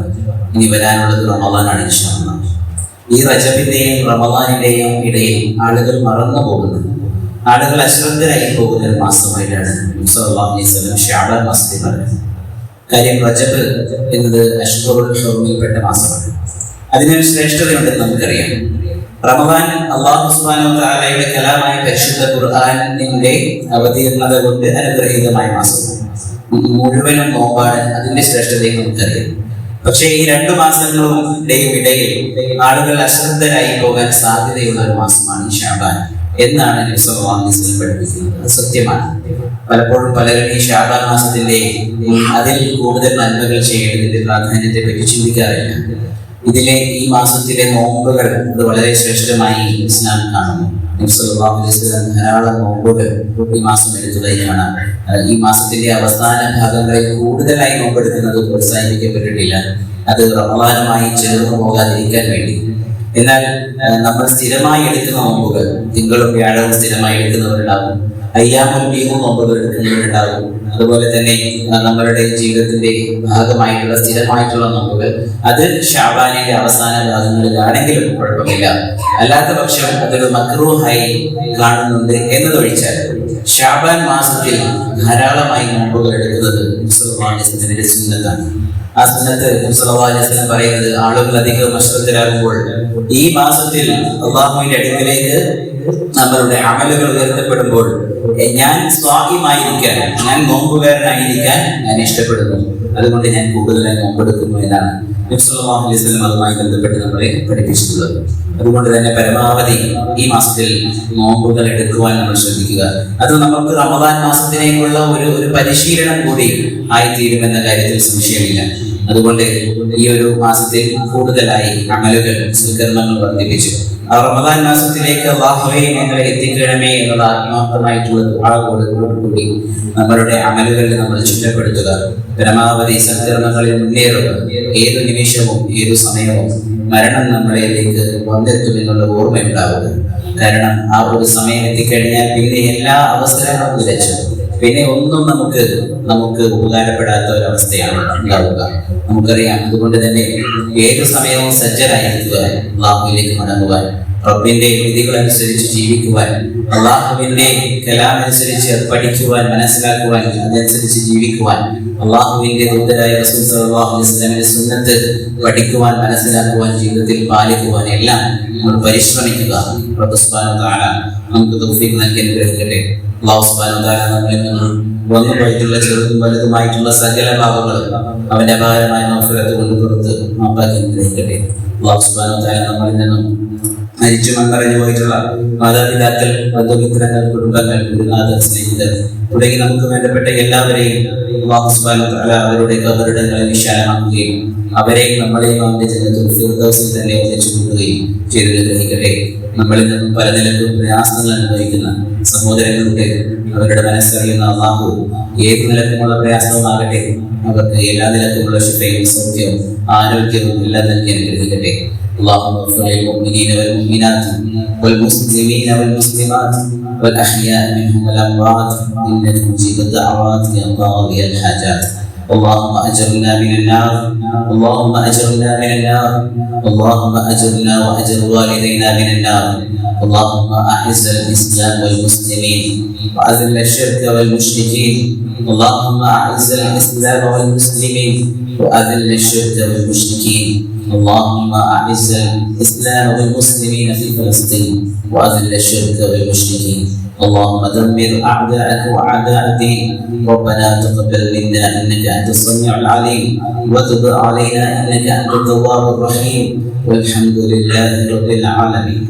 Speaker 1: ഇനി വരാനുള്ളത് റമദാനാണ് ഇൻഷാ ഈ റജബിന്റെയും റമദാനിന്റെയും ഇടയിൽ ആളുകൾ മറന്നു പോകുന്നു ആളുകൾ അശ്രദ്ധരായി പോകുന്ന ഒരു മാസമായിട്ടാണ് സല്ലല്ലാഹു അലൈഹി വസല്ലം ഷാബാൻ മാസത്തെ പറയുന്നത്. കാര്യം റജബ് എന്നത് ഹുറമിൽപ്പെട്ട മാസമാണ്. അതിനൊരു ശ്രേഷ്ഠതയുണ്ടെന്ന് നമുക്കറിയാം. റമദാൻ അള്ളാഹു തആലയുടെ കലാമായ പരിശുദ്ധ ഖുർആാനിന്റെ അവതീർണത കൊണ്ട് അനുഗ്രഹീതമായ മാസം. മുഴുവനും നോമ്പാണ് അതിന്റെ ശ്രേഷ്ഠതയും നമുക്കറിയാം. പക്ഷേ ഈ രണ്ടു മാസങ്ങളുടെയും ഇടയിൽ ആളുകൾ അശ്രദ്ധരായി പോകാൻ സാധ്യതയുള്ള ഒരു മാസമാണ് ഈ ഷാബാൻ. എന്നാണ് നബി സല്ലല്ലാഹു അലൈഹി വസല്ലം പഠിപ്പിക്കുന്നത് സത്യമാണ്. പലപ്പോഴും പലരും ഈ ഷാബാൻ അതിൽ കൂടുതൽ നന്മകൾ ചെയ്യേണ്ടതിന്റെ പ്രാധാന്യത്തെ പറ്റി ചിന്തിക്കാറില്ല. ഇതിലെ ഈ മാസത്തിലെ നോമ്പുകൾ വളരെ ശ്രേഷ്ഠമായി ഇസ്ലാം കാണുന്നു. ധാരാളം നോമ്പുകൾ ഈ മാസം എടുത്തതായി ഈ മാസത്തിന്റെ അവസാന ഭാഗങ്ങളിൽ കൂടുതലായി നോമ്പെടുക്കുന്നത് പ്രോത്സാഹിപ്പിക്കപ്പെട്ടിട്ടില്ല. അത് റമദാനുമായി ചേർന്ന് പോകാതിരിക്കാൻ വേണ്ടി. എന്നാൽ നമ്മൾ സ്ഥിരമായി എടുക്കുന്ന നോമ്പുകൾ തിങ്കളും വ്യാഴവും സ്ഥിരമായി എടുക്കുന്നവരുണ്ടാകും. അയ്യാമും ബീമും നോമ്പുകൾ എടുക്കുന്നവരുണ്ടാകും. അതുപോലെ തന്നെ നമ്മളുടെ ജീവിതത്തിന്റെ ഭാഗമായിട്ടുള്ള സ്ഥിരമായിട്ടുള്ള നോമ്പുകൾ അത് ഷാബാനിന്റെ അവസാന ഭാഗങ്ങളിലാണെങ്കിലും കുഴപ്പമില്ല. അല്ലാത്ത പക്ഷം അതൊരു മക്രൂഹായി കാണുന്നുണ്ട് എന്നതൊഴിച്ചാൽ ഷാബാൻ മാസത്തിൽ ധാരാളമായി നോമ്പുകൾ എടുക്കുന്നത് മുസ്ലിം സുന്നത്താണ്. ആ സമയത്ത് മുസ്ലിം പറയുന്നത് ആളുകൾ അധികം നഷ്ടത്തിലാകുമ്പോൾ ഈ മാസത്തിൽ അള്ളാഹുവിന്റെ അടുക്കലേക്ക് നമ്മളുടെ അമലുകൾ ഉയർത്തപ്പെടുമ്പോൾ ഞാൻ സ്വാഹിമായിരിക്കാൻ ഞാൻ നോമ്പുകാരനായിരിക്കാൻ ഞാൻ ഇഷ്ടപ്പെടുന്നു. അതുകൊണ്ട് ഞാൻ കൂടുതലായി നോമ്പെടുക്കുന്നു എന്നാണ് നബി സല്ലല്ലാഹു അലൈഹി വസല്ലം അതുമായി ബന്ധപ്പെട്ട് നമ്മളെ പഠിപ്പിച്ചിട്ടുള്ളത്. അതുകൊണ്ട് തന്നെ പരമാവധി ഈ മാസത്തിൽ നോമ്പുകൾ എടുക്കുവാൻ നമ്മൾ ശ്രദ്ധിക്കുക. അത് നമുക്ക് റമദാൻ മാസത്തിലേക്കുള്ള ഒരു ഒരു പരിശീലനം കൂടി ആയിത്തീരുമെന്ന കാര്യത്തിൽ സംശയമില്ല. അതുകൊണ്ട് ഈ ഒരു മാസത്തിൽ കൂടുതലായി അമലുകൾ സ്വീകരണങ്ങൾ വർദ്ധിപ്പിച്ചു. റമദാൻ മാസത്തിലേക്ക് അള്ളാഹുവെ ഞങ്ങളെ എത്തിക്കണമേ എന്നുള്ള ആത്മാർത്ഥമായിട്ടുള്ള കൂടി നമ്മളുടെ അമലുകളിൽ നമ്മൾ ചുറ്റപ്പെടുത്തുക. പരമാവധി സൽക്കർമ്മങ്ങളിൽ മുന്നേറുക. ഏത് നിമിഷവും ഏതു സമയവും മരണം നമ്മളിലേക്ക് വന്നെത്തുമെന്നുള്ള ഓർമ്മയുണ്ടാവുക. കാരണം ആ ഒരു സമയം എത്തിക്കഴിഞ്ഞാൽ പിന്നെ എല്ലാ അവസരങ്ങളും നിലച്ചു പിന്നെ ഒന്നും നമുക്ക് നമുക്ക് ഉപകാരപ്പെടാത്ത ഒരവസ്ഥയാണ് ഉണ്ടാവുക. നമുക്കറിയാം അതുകൊണ്ട് തന്നെ ഏത് സമയവും സജ്ജരായിരിക്കുക അള്ളാഹുവിലേക്ക് മടങ്ങുവാൻ റബ്ബിന്റെ വിധികൾ അനുസരിച്ച് ജീവിക്കുവാൻ അള്ളാഹുവിന്റെ കലാം അനുസരിച്ച് പഠിക്കുവാൻ മനസ്സിലാക്കുവാൻ അതനുസരിച്ച് ജീവിക്കുവാൻ അള്ളാഹുവിന്റെ ദൂതരായ റസൂൽ സല്ലല്ലാഹു അലൈഹി സുന്നത്ത് പഠിക്കുവാൻ മനസ്സിലാക്കുവാൻ ജീവിതത്തിൽ പാലിക്കുവാൻ എല്ലാം നമ്മൾ പരിശ്രമിക്കുക. നമുക്ക് തൗഫീഖ് നൽകി അനുഗ്രഹിക്കട്ടെ. അള്ളാഹു സുബ്ഹാനഹു വ തആല നമ്മളിൽ നിന്നും വന്നു പോയിട്ടുള്ള ചെറുതും വലുതുമായിട്ടുള്ള സകല പാപങ്ങളും അവന്റെ അപാരമായ മഫിറത്ത് കൊണ്ട് പുറത്ത് മാപ്പാക്കി നമ്മളിൽ നിന്നും മരിച്ചു മണ്ണറിഞ്ഞു പോയിട്ടുള്ള മാതാപിതാക്കൾ ബന്ധുമിത്രങ്ങൾ കുടുംബങ്ങൾ ഗുരുനാഥ സ്നേഹിതർ തുടങ്ങി നമുക്ക് വേണ്ടപ്പെട്ട എല്ലാവരെയും അവരുടെ കബറിടങ്ങളെ വിശാലമാക്കുകയും അവരെയും നമ്മളെയും അവന്റെ ജനത്തിൽ ഫിർദൗസിൽ തന്നെ ഒന്നിച്ചു കൂട്ടുകയും ചെയ്തു ഗ്രഹിക്കട്ടെ. നമ്മളിൽ നിന്നും പല നിലക്കും പ്രയാസങ്ങൾ അനുഭവിക്കുന്ന സഹോദരങ്ങളുടെ അവരുടെ മനസ്സറിയുന്ന അള്ളാഹു ഏത് നിലക്കുമുള്ള പ്രയാസവുമാകട്ടെ അവർക്ക് എല്ലാ നിലക്കുമുള്ള ശിഫയും സൗഖ്യവും ആരോഗ്യവും എല്ലാം നൽകി അനുഗ്രഹിക്കട്ടെ اللهم اغفر للمؤمنين والمؤمنات والمسلمين والمسلمات والاحياء منهم والاموات انك مجيب الدعوات يا قاضي الحاجات اللهم اجرنا من النار اللهم أجرنا من النار اللهم أجرنا وأجر والدينا من النار. اللهم أعز الإسلام والمسلمين وأذل الشرك والمشركين. اللهم أعز الإسلام والمسلمين وأذل الشرك والمشركين. اللهم أعز الإسلام والمسلمين في فلسطين وأذل الشرك والمشركين. اللهم دمر أعداءك وأعداء الدين. ربنا تقبل منا إنك أنت السميع العليم. وتب علينا إنك أنت التواب الرحيم. والحمد لله رب العالمين.